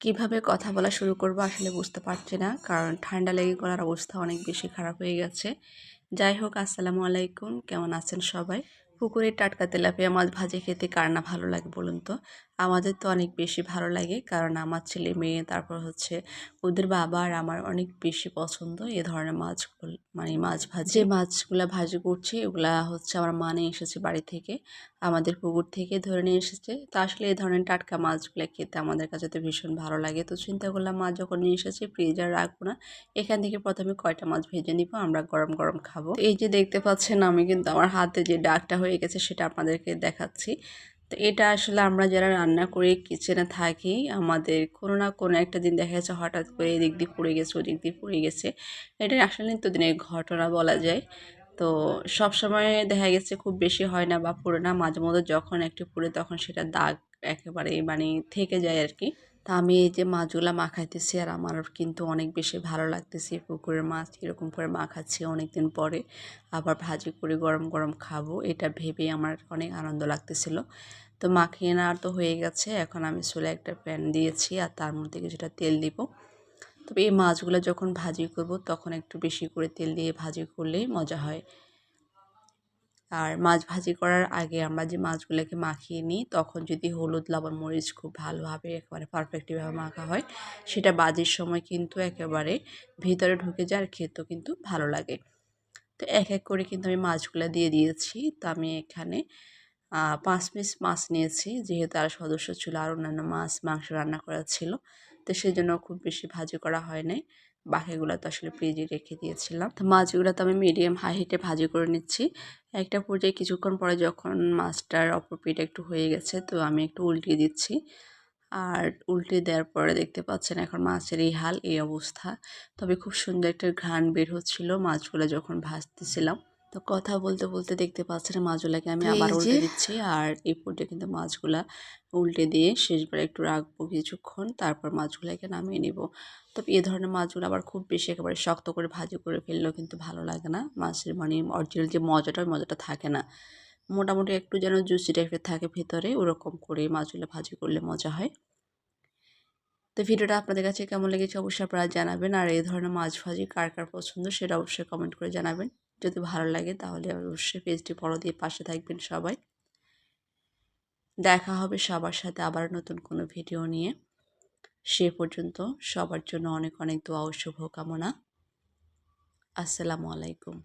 কীভাবে কথা বলা শুরু করব আসলে বুঝতে পারছি না। কারণ ঠান্ডা লেগে গলার অবস্থা অনেক বেশি খারাপ হয়ে গেছে। যাই হোক, আসসালামু আলাইকুম। কেমন আছেন সবাই? পুকুরের টাটকা তেলাপিয়া মাছ ভাজে খেতে কার না ভালো লাগে বলুন তো? আমাদের তো অনেক বেশি ভালো লাগে। কারণ আমার ছেলে মেয়ে, তারপর হচ্ছে ওদের বাবা আর আমার অনেক বেশি পছন্দ এ ধরনের মাছগুলো মানে মাছ ভাজি। যে মাছগুলো ভাজি করছি, ওগুলা হচ্ছে আমার মা নিয়ে এসেছে বাড়ি থেকে, আমাদের পুকুর থেকে ধরে নিয়ে এসেছে। তো আসলে এই ধরনের টাটকা মাছগুলো খেতে আমাদের কাছে তো ভীষণ ভালো লাগে। তো চিন্তা করলাম মাছ যখন নিয়ে এসেছে ফ্রিজ আর রাখব না, এখান থেকে প্রথমে কয়টা মাছ ভেজে নিব, আমরা গরম গরম খাব। এই যে দেখতে পাচ্ছেন, আমি কিন্তু আমার হাতে যে ডাকটা হয়ে গেছে, সেটা আপনাদেরকে দেখাচ্ছি। তো এটা আসলে আমরা যারা রান্না করে কিচেনে থাকি, আমাদের কোনো না কোনো একটা দিন দেখা যাচ্ছে হঠাৎ করে এদিক দিয়ে পড়ে গেছে, ওদিক দিয়ে পড়ে গেছে। এটা আসলে দিনের ঘটনা বলা যায়। তো সব সময় দেখা গেছে খুব বেশি হয় না বা পড়ে না মাঝে মধ্যে যখন একটু পুড়ে তখন সেটা দাগ একেবারে মানে থেকে যায় আর কি। তা আমি এই যে মাছগুলো মাখাইতেছি আর আমার কিন্তু অনেক বেশি ভালো লাগতেছে পুকুরের মাছ। এরকম করে মাখাচ্ছি অনেক দিন পরে। আবার ভাজি করে গরম গরম খাব। এটা ভেবে আমার অনেক আনন্দ লাগতেছিল। তো মাখিয়ে নেওয়ার তো হয়ে গেছে। এখন আমি চুলে একটা প্যান দিয়েছি আর তার মধ্যে কিছুটা তেল দিব। তবে এই মাছগুলো যখন ভাজি করব তখন একটু বেশি করে তেল দিয়ে ভাজি করলেই মজা হয়। আর মাছ ভাজি করার আগে আমরা যে মাছগুলোকে মাখিয়ে নিই, তখন যদি হলুদ, লবণ, মরিচ খুব ভালোভাবে একেবারে পারফেক্টলিভাবে মাখা হয়, সেটা বাজির সময় কিন্তু একেবারে ভিতরে ঢুকে যায় আর খেতেও কিন্তু ভালো লাগে। তো এক এক করে কিন্তু আমি মাছগুলো দিয়ে দিয়েছি। তো আমি এখানে পাঁচ পিস মাছ নিয়েছি, যেহেতু আর সদস্য ছিল আর অন্যান্য মাছ, মাংস রান্না করা ছিল, তো সেই জন্য খুব বেশি ভাজি করা হয় নাই। বাকিগুলো তো আসলে ফ্রিজে রেখে দিয়েছিলাম। তো মাছগুলো তো আমি মিডিয়াম হাই হিটে ভাজি করে নিচ্ছি। একটা পর্যায়ে কিছুক্ষণ পরে যখন মাছটার অপর পিঠ একটু হয়ে গেছে, তো আমি একটু উল্টিয়ে দিচ্ছি। আর উল্টে দেওয়ার পরে দেখতে পাচ্ছেন এখন মাছের এই হাল, এই অবস্থা। তবে খুব সুন্দর একটা ঘ্রাণ বের হচ্ছিল মাছগুলো যখন ভাজতেছিলাম। তো কথা বলতে বলতে দেখতে পাচ্ছেন মাছগুলাকে আমি আবার উল্টে দিচ্ছি। আর এই পর্যায়ে কিন্তু মাছগুলা উল্টে দিয়ে শেষবার একটু রাখব কিছুক্ষণ তারপর মাছগুলোকে নামিয়ে নিব। তবে এ ধরনের মাছগুলো আবার খুব বেশি একেবারে শক্ত করে ভাজি করে ফেললেও কিন্তু ভালো লাগে না। মাছের মানে অরিজিনাল যে মজাটা ওই মজাটা থাকে না। মোটামুটি একটু যেন জুসি টাইপের থাকে ভেতরে ওরকম করে মাছগুলো ভাজি করলে মজা হয়। তো ভিডিওটা আপনাদের কাছে কেমন লেগেছে অবশ্যই আপনারা জানাবেন। আর এই ধরনের মাছ ভাজি কার কার পছন্দ সেটা অবশ্যই কমেন্ট করে জানাবেন। যদি ভালো লাগে তাহলে অবশ্যই পেজটি ফলো দিয়ে পাশে থাকবেন সবাই। দেখা হবে সবার সাথে আবার নতুন কোনো ভিডিও নিয়ে। সে পর্যন্ত সবার জন্য অনেক অনেক দোয়া ও শুভকামনা। আসসালামু আলাইকুম।